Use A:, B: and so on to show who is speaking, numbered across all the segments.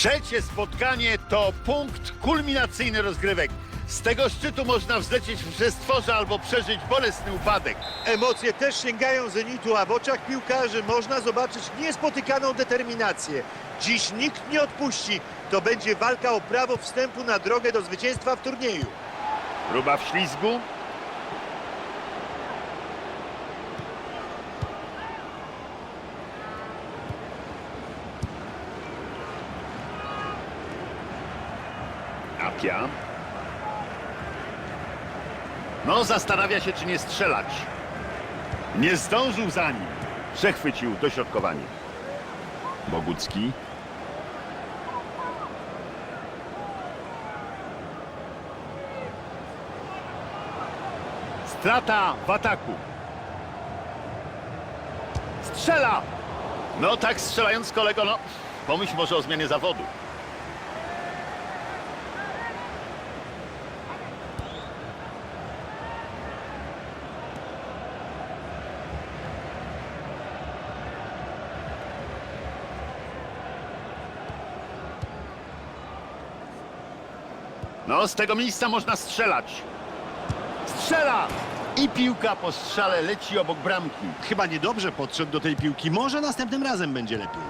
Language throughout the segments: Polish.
A: Trzecie spotkanie to punkt kulminacyjny rozgrywek. Z tego szczytu można wzlecieć w przestworze albo przeżyć bolesny upadek.
B: Emocje też sięgają zenitu, a w oczach piłkarzy można zobaczyć niespotykaną determinację. Dziś nikt nie odpuści. To będzie walka o prawo wstępu na drogę do zwycięstwa w turnieju.
A: Próba w ślizgu. Apia. No, zastanawia się, czy nie strzelać. Nie zdążył za nim. Przechwycił dośrodkowanie. Bogucki. Strata w ataku. Strzela! No tak strzelając kolego, no pomyśl może o zmianie zawodu. No, z tego miejsca można strzelać. Strzela! I piłka po strzale leci obok bramki.
B: Chyba niedobrze podszedł do tej piłki. Może następnym razem będzie lepiej.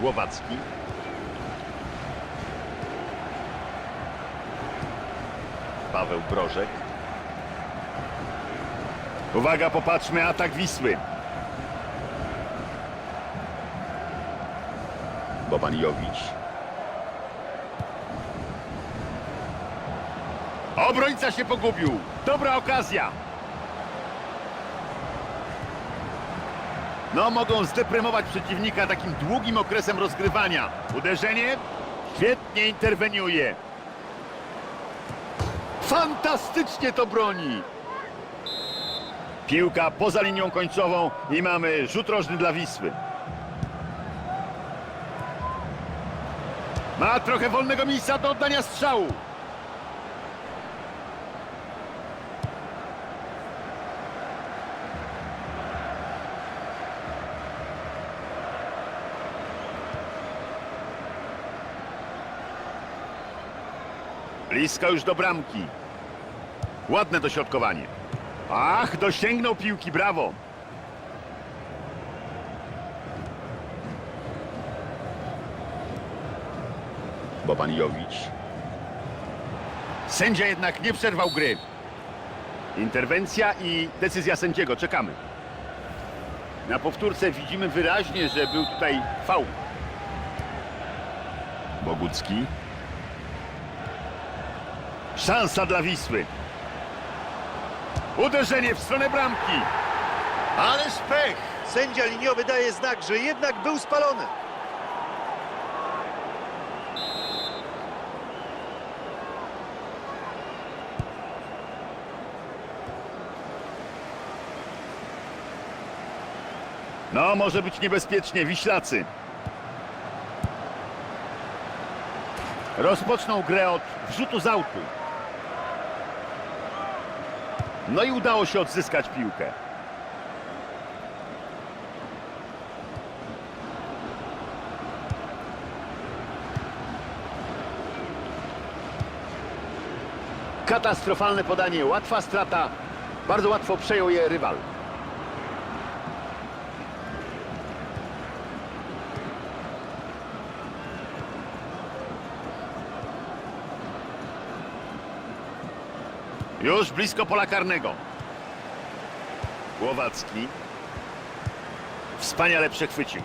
A: Głowacki. Paweł Brożek. Uwaga, popatrzmy, atak Wisły. Boban Jowicz. Obrońca się pogubił. Dobra okazja. No, mogą zdeprymować przeciwnika takim długim okresem rozgrywania. Uderzenie? Świetnie interweniuje. Fantastycznie to broni. Piłka poza linią końcową i mamy rzut rożny dla Wisły. Ma trochę wolnego miejsca do oddania strzału. Blisko już do bramki. Ładne dośrodkowanie. Ach, dosięgnął piłki, brawo. Boban Jowicz. Sędzia jednak nie przerwał gry. Interwencja i decyzja sędziego. Czekamy. Na powtórce widzimy wyraźnie, że był tutaj faul. Bogucki. Szansa dla Wisły. Uderzenie w stronę bramki. Ależ pech.
B: Sędzia liniowy daje znak, że jednak był spalony.
A: No, może być niebezpiecznie. Wiślacy. Rozpoczną grę od wrzutu z autu. No i udało się odzyskać piłkę. Katastrofalne podanie, łatwa strata. Bardzo łatwo przejął je rywal. Już blisko pola karnego. Głowacki. Wspaniale przechwycił.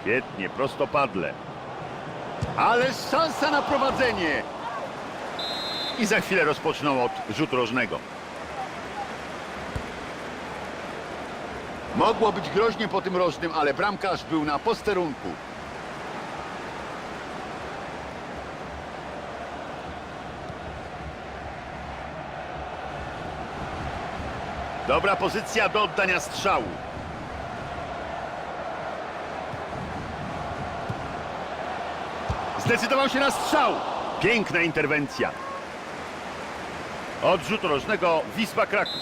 A: Świetnie, prostopadle. Ale szansa na prowadzenie. I za chwilę rozpoczną od rzutu rożnego. Mogło być groźnie po tym rożnym, ale bramkarz był na posterunku. Dobra pozycja do oddania strzału. Zdecydował się na strzał. Piękna interwencja. Od rzutu rożnego Wisła Kraków.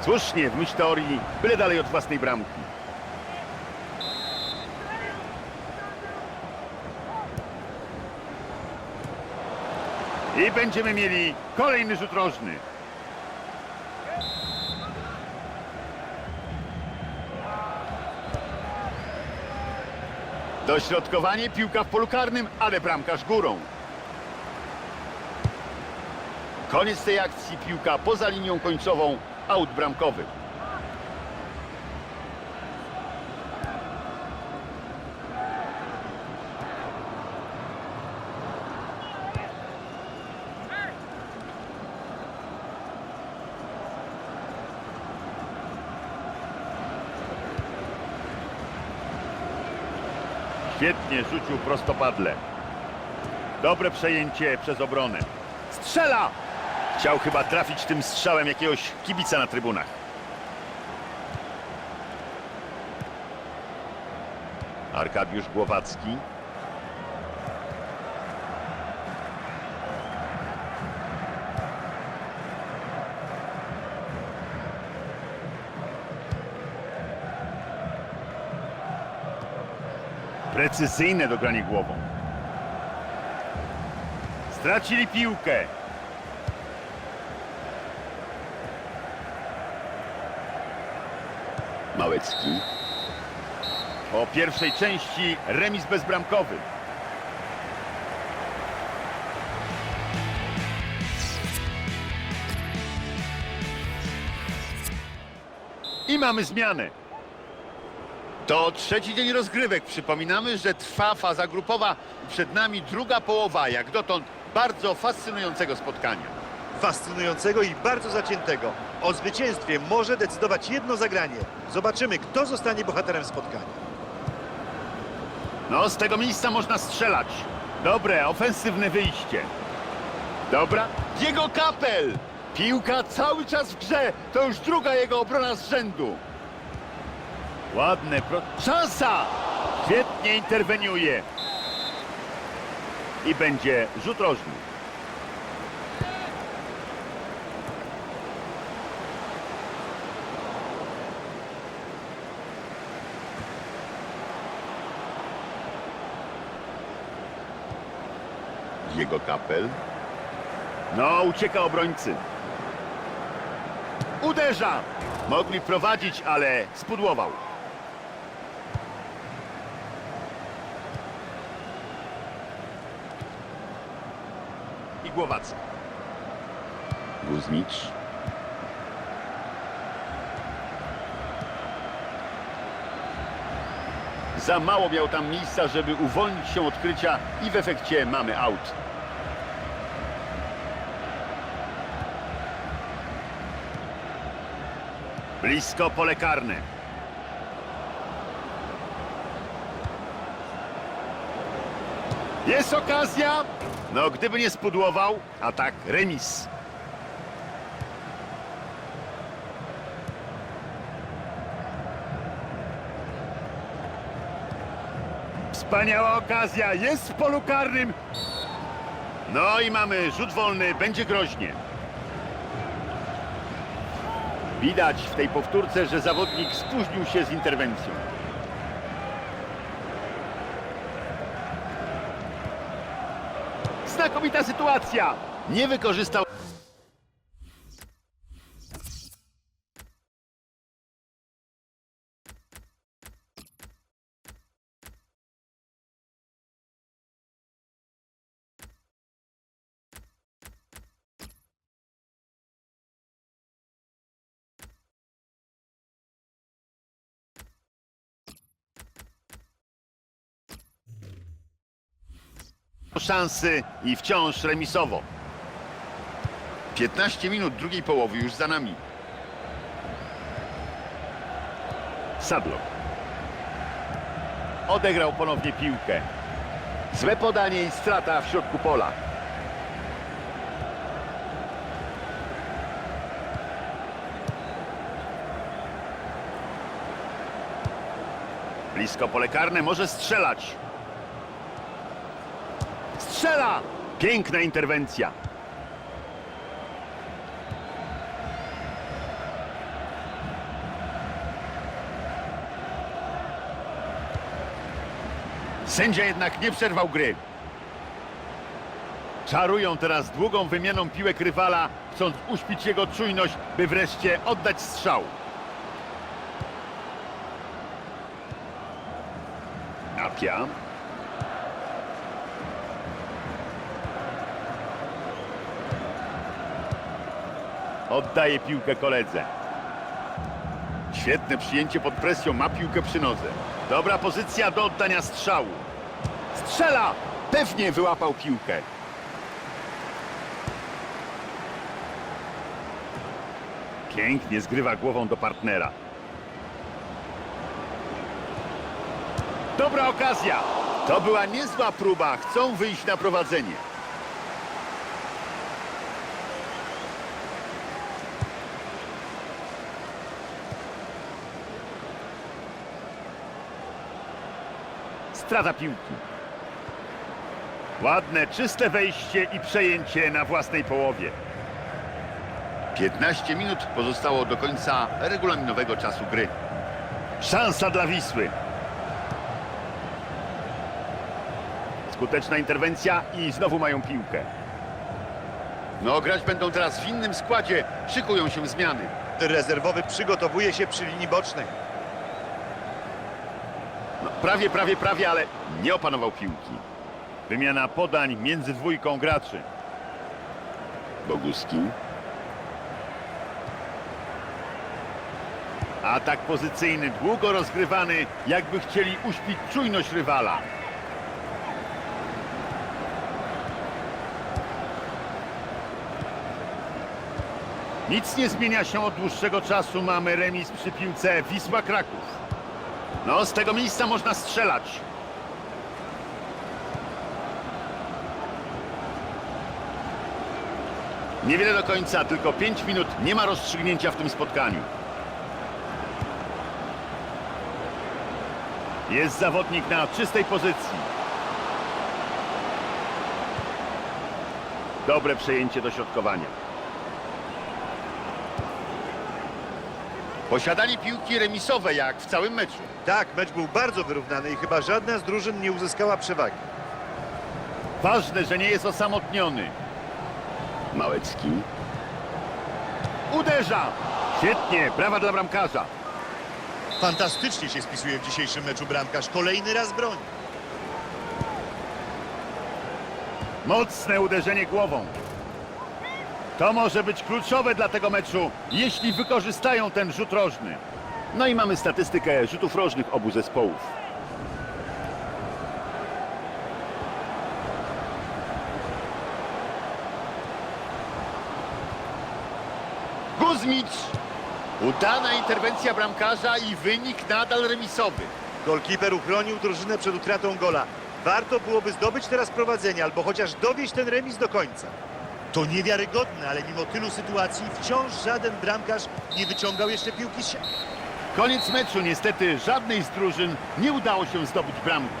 A: Słusznie, w myśl teorii, byle dalej od własnej bramki. I będziemy mieli kolejny rzut rożny. Dośrodkowanie, piłka w polu karnym, ale bramkarz górą. Koniec tej akcji, piłka poza linią końcową, aut bramkowy. Świetnie rzucił prostopadle. Dobre przejęcie przez obronę. Strzela! Chciał chyba trafić tym strzałem jakiegoś kibica na trybunach. Arkadiusz Głowacki. Precyzyjne dogranie głową. Stracili piłkę. Małecki. Po pierwszej części remis bezbramkowy. I mamy zmianę. To trzeci dzień rozgrywek. Przypominamy, że trwa faza grupowa. Przed nami druga połowa, jak dotąd bardzo fascynującego spotkania.
B: Fascynującego i bardzo zaciętego. O zwycięstwie może decydować jedno zagranie. Zobaczymy, kto zostanie bohaterem spotkania.
A: No, z tego miejsca można strzelać. Dobre, ofensywne wyjście. Dobra. Diego Kapel! Piłka cały czas w grze. To już druga jego obrona z rzędu. Ładne, pro... Szansa! Świetnie interweniuje. I będzie rzut rożny. Jego kapel. No, ucieka obrońcy. Uderza! Mogli prowadzić, ale spudłował. Głowacki. Guzmicz. Za mało miał tam miejsca, żeby uwolnić się od krycia i w efekcie mamy aut. Blisko pole karne. Jest okazja. No, gdyby nie spudłował, a tak remis. Wspaniała okazja, jest w polu karnym. No i mamy rzut wolny, będzie groźnie. Widać w tej powtórce, że zawodnik spóźnił się z interwencją. Znakomita sytuacja! Nie wykorzystał. Szansy i wciąż remisowo. 15 minut drugiej połowy już za nami. Sadlo. Odegrał ponownie piłkę. Złe podanie i strata w środku pola. Blisko pole karne może strzelać strzela! Piękna interwencja. Sędzia jednak nie przerwał gry. Czarują teraz długą wymianą piłek rywala, chcąc uśpić jego czujność, by wreszcie oddać strzał. Apia. Oddaje piłkę koledze. Świetne przyjęcie pod presją, ma piłkę przy nodze. Dobra pozycja do oddania strzału. Strzela! Pewnie wyłapał piłkę. Pięknie zgrywa głową do partnera. Dobra okazja. To była niezła próba. Chcą wyjść na prowadzenie. Strata piłki. Ładne, czyste wejście i przejęcie na własnej połowie. 15 minut pozostało do końca regulaminowego czasu gry. Szansa dla Wisły. Skuteczna interwencja i znowu mają piłkę. No, grać będą teraz w innym składzie. Szykują się zmiany.
B: Rezerwowy przygotowuje się przy linii bocznej.
A: No, prawie, prawie, prawie, ale nie opanował piłki. Wymiana podań między dwójką graczy. Boguski. Atak pozycyjny, długo rozgrywany, jakby chcieli uśpić czujność rywala. Nic nie zmienia się od dłuższego czasu. Mamy remis przy piłce Wisła Kraków. No, z tego miejsca można strzelać. Niewiele do końca, tylko 5 minut. Nie ma rozstrzygnięcia w tym spotkaniu. Jest zawodnik na czystej pozycji. Dobre przejęcie dośrodkowania. Posiadali piłki remisowe jak w całym meczu.
B: Tak, mecz był bardzo wyrównany i chyba żadna z drużyn nie uzyskała przewagi.
A: Ważne, że nie jest osamotniony. Małecki. Uderza! Świetnie, brawa dla bramkarza.
B: Fantastycznie się spisuje w dzisiejszym meczu bramkarz. Kolejny raz broni.
A: Mocne uderzenie głową. To może być kluczowe dla tego meczu, jeśli wykorzystają ten rzut rożny. No i mamy statystykę rzutów rożnych obu zespołów. Guzmicz! Udana interwencja bramkarza i wynik nadal remisowy.
B: Golkiper uchronił drużynę przed utratą gola. Warto byłoby zdobyć teraz prowadzenie albo chociaż dowieść ten remis do końca. To niewiarygodne, ale mimo tylu sytuacji wciąż żaden bramkarz nie wyciągał jeszcze piłki z.
A: Koniec meczu. Niestety żadnej z drużyn nie udało się zdobyć bramki.